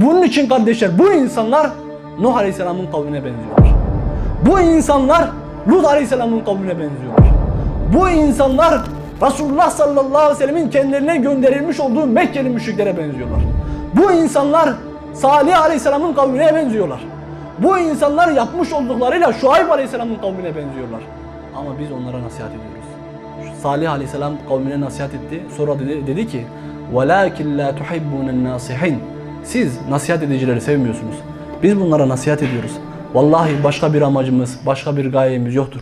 Bunun için kardeşler bu insanlar Nuh Aleyhisselam'ın kavmine benziyorlar. Bu insanlar Lut Aleyhisselam'ın kavmine benziyorlar. Bu insanlar Resulullah sallallahu aleyhi ve sellemin kendilerine gönderilmiş olduğu Mekkeli müşriklere benziyorlar. Bu insanlar Salih Aleyhisselam'ın kavmine benziyorlar. Bu insanlar yapmış olduklarıyla Şuayb Aleyhisselam'ın kavmine benziyorlar. Ama biz onlara nasihat ediyoruz. Salih Aleyhisselam kavmine nasihat etti. Sonra dedi, dedi ki وَلَاكِنْ لَا تُحِبُّونَ النَّاصِحِينَ siz nasihat edicileri sevmiyorsunuz. Biz bunlara nasihat ediyoruz. Vallahi başka bir amacımız, başka bir gayemiz yoktur.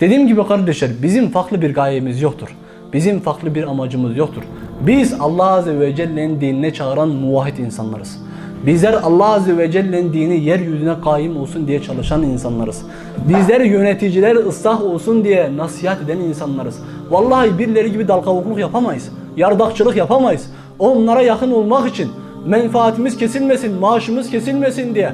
Dediğim gibi kardeşler bizim farklı bir gayemiz yoktur. Bizim farklı bir amacımız yoktur. Biz Allah Azze ve Celle'nin dinine çağıran muvahhid insanlarız. Bizler Allah Azze ve Celle'nin dini yeryüzüne kaim olsun diye çalışan insanlarız. Bizler yöneticiler ıslah olsun diye nasihat eden insanlarız. Vallahi birileri gibi dalkavukluk yapamayız. Yardakçılık yapamayız. Onlara yakın olmak için menfaatimiz kesilmesin, maaşımız kesilmesin diye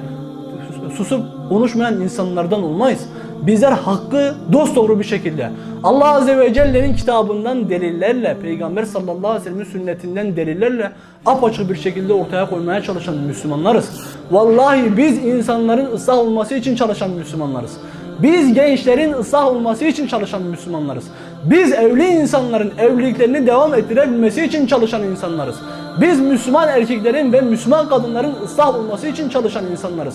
susup konuşmayan insanlardan olmayız. Bizler hakkı dosdoğru bir şekilde Allah Azze ve Celle'nin kitabından delillerle, Peygamber sallallahu aleyhi ve sellem'in sünnetinden delillerle apaçık bir şekilde ortaya koymaya çalışan Müslümanlarız. Vallahi biz insanların ıslah olması için çalışan Müslümanlarız. Biz gençlerin ıslah olması için çalışan Müslümanlarız. Biz evli insanların evliliklerini devam ettirebilmesi için çalışan insanlarız. Biz Müslüman erkeklerin ve Müslüman kadınların ıslah olması için çalışan insanlarız.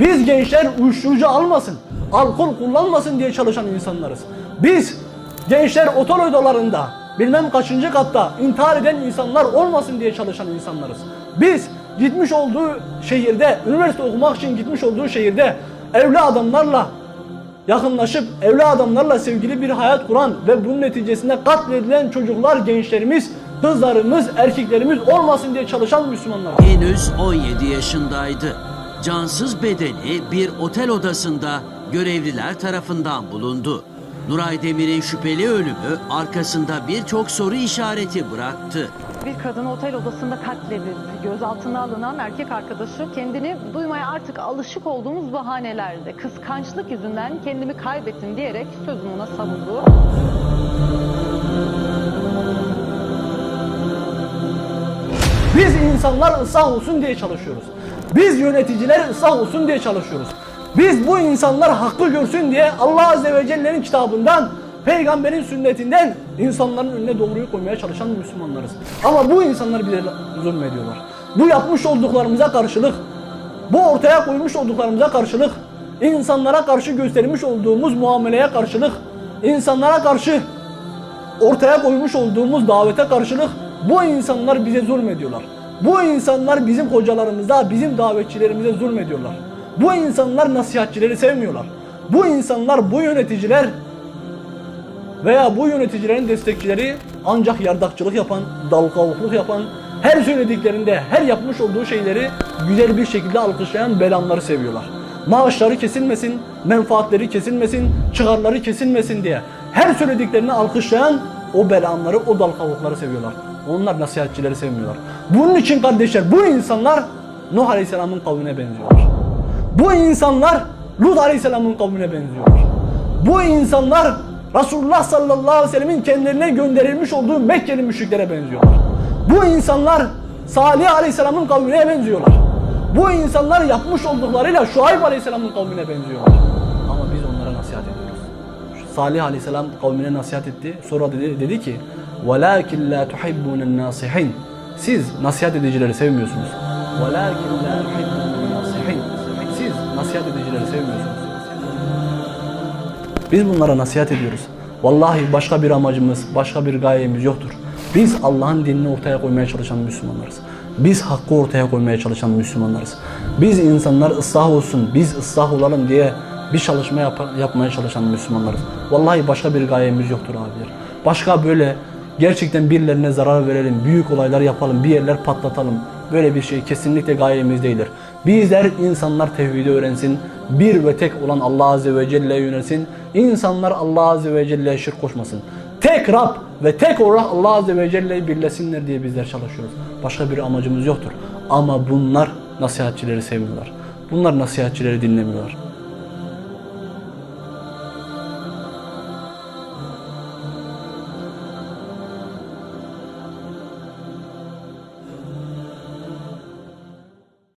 Biz gençler uyuşturucu almasın, alkol kullanmasın diye çalışan insanlarız. Biz gençler otel odalarında bilmem kaçıncı katta intihar eden insanlar olmasın diye çalışan insanlarız. Biz gitmiş olduğu şehirde, üniversite okumak için gitmiş olduğu şehirde evli adamlarla yakınlaşıp evli adamlarla sevgili bir hayat kuran ve bunun neticesinde katledilen çocuklar, gençlerimiz, kızlarımız, erkeklerimiz olmasın diye çalışan Müslümanlar. Henüz 17 yaşındaydı. Cansız bedeni bir otel odasında görevliler tarafından bulundu. Nuray Demir'in şüpheli ölümü arkasında birçok soru işareti bıraktı. Bir kadın otel odasında katledildi. Gözaltına alınan erkek arkadaşı kendini duymaya artık alışık olduğumuz bahanelerde kıskançlık yüzünden kendimi kaybettim diyerek sözünü ona savundu. Biz insanlar ıslah olsun diye çalışıyoruz. Biz yöneticiler ıslah olsun diye çalışıyoruz. Biz bu insanlar hakkı görsün diye Allah Azze ve Celle'nin kitabından, peygamberin sünnetinden insanların önüne doğruyu koymaya çalışan Müslümanlarız. Ama bu insanlar bize zulmediyorlar. Bu yapmış olduklarımıza karşılık, bu ortaya koymuş olduklarımıza karşılık, insanlara karşı göstermiş olduğumuz muameleye karşılık, insanlara karşı ortaya koymuş olduğumuz davete karşılık bu insanlar bize zulmediyorlar. Bu insanlar bizim hocalarımıza, bizim davetçilerimize zulmediyorlar. Bu insanlar nasihatçileri sevmiyorlar. Bu insanlar, bu yöneticiler veya bu yöneticilerin destekçileri ancak yardakçılık yapan, dalkavukluk yapan, her söylediklerinde, her yapmış olduğu şeyleri güzel bir şekilde alkışlayan belanları seviyorlar. Maaşları kesilmesin, menfaatleri kesilmesin, çıkarları kesilmesin diye her söylediklerini alkışlayan o belanları, o dalkavukları seviyorlar. Onlar nasihatçileri sevmiyorlar. Bunun için kardeşler bu insanlar Nuh Aleyhisselam'ın kavmine benziyorlar. Bu insanlar Lut Aleyhisselam'ın kavmine benziyorlar. Bu insanlar Resulullah sallallahu aleyhi ve sellemin kendilerine gönderilmiş olduğu Mekkeli müşriklere benziyorlar. Bu insanlar Salih Aleyhisselam'ın kavmine benziyorlar. Bu insanlar yapmış olduklarıyla Şuayb Aleyhisselam'ın kavmine benziyorlar. Ama biz onlara nasihat ediyoruz. Salih Aleyhisselam kavmine nasihat etti. Sonra dedi, dedi ki وَلَاكِنْ لَا تُحِبُّونَ النَّاصِحِينَ Siz nasihat edicileri sevmiyorsunuz. وَلَاكِنْ لَا تُحِبُّونَ النَّاصِحِينَ Siz nasihat edicileri sevmiyorsunuz. Biz bunlara nasihat ediyoruz. Vallahi başka bir amacımız, başka bir gayemiz yoktur. Biz Allah'ın dinini ortaya koymaya çalışan Müslümanlarız. Biz hakkı ortaya koymaya çalışan Müslümanlarız. Biz insanlar ıslah olsun, biz ıslah olalım diye bir çalışma yap- yapmaya çalışan Müslümanlarız. Vallahi başka bir gayemiz yoktur abiler. Başka böyle gerçekten birilerine zarar verelim, büyük olaylar yapalım, bir yerler patlatalım. Böyle bir şey kesinlikle gayemiz değildir. Bizler insanlar tevhidi öğrensin, bir ve tek olan Allah Azze ve Celle'ye yönelsin. İnsanlar Allah Azze ve Celle'ye şirk koşmasın. Tek Rab ve tek olarak Allah Azze ve Celle'yi birlesinler diye bizler çalışıyoruz. Başka bir amacımız yoktur. Ama bunlar nasihatçileri sevmiyorlar. Bunlar nasihatçileri dinlemiyorlar.